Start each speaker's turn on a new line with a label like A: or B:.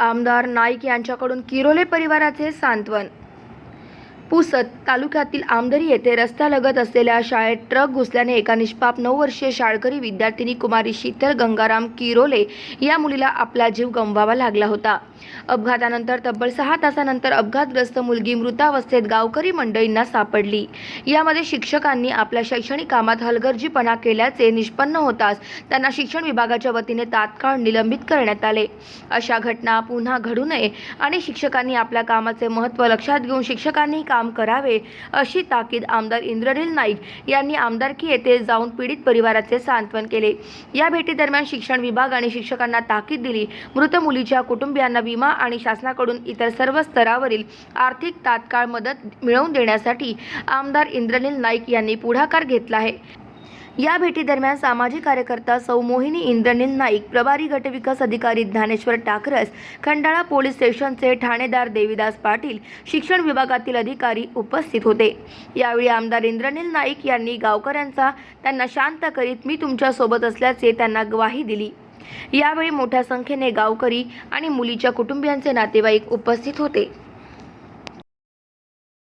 A: आमदार नाईक यांच्याकडून किरोले परिवाराचे सांत्वन पुसद तालुक्यातील आमदरी येथे रस्त्यालगत असलेल्या शाळेत ट्रक घुसल्याने एका निष्पाप नऊ वर्षीय शाळकरी विद्यार्थिनी कुमारी शीतल गंगाराम किरोले या मुलीला आपला जीव गमवावा लागला होता. अपघातानंतर तब्बल सहा तासानंतर अपघातग्रस्त मुलगी मृतावस्थेत गावकरी मंडळींना सापडली. यामध्ये शिक्षकांनी आपल्या शैक्षणिक कामात हलगर्जीपणा केल्याचे निष्पन्न होताच त्यांना शिक्षण विभागाच्या वतीने तात्काळ निलंबित करण्यात आले. अशा घटना पुन्हा घडू नये आणि शिक्षकांनी आपल्या कामाचे महत्त्व लक्षात घेऊन शिक्षकांनी काम करावे अशी ताकीद आमदार इंद्रनील नाईक यांनी आमदारकी येथे जाऊन पीडित परिवाराचे सांत्वन केले. या भेटीदरम्यान शिक्षण विभाग आणि शिक्षकांना ताकीद दिली. मृत मुलीच्या कुटुंबियांना विमा आणि शासनाकडून इतर सर्व स्तरावरील आर्थिक तात्काळ मदत मिळवून देण्यासाठी आमदार इंद्रनील नाईक यांनी पुढाकार घेतला आहे. या भेटीदरम्यान सामाजिक कार्यकर्ता सौ मोहिनी इंद्रनील नाईक प्रभारी गटविकास अधिकारी ज्ञानेश्वर टाकरस खंडाळा पोलीस स्टेशनचे ठाणेदार देविदास पाटील शिक्षण विभागातील अधिकारी उपस्थित होते. यावेळी आमदार इंद्रनील नाईक यांनी गावकऱ्यांचा त्यांना शांत करीत मी तुमच्यासोबत असल्याचे त्यांना ग्वाही दिली. यावेळी मोठ्या संख्येने गावकरी आणि मुलीच्या कुटुंबियांचे नातेवाईक उपस्थित होते.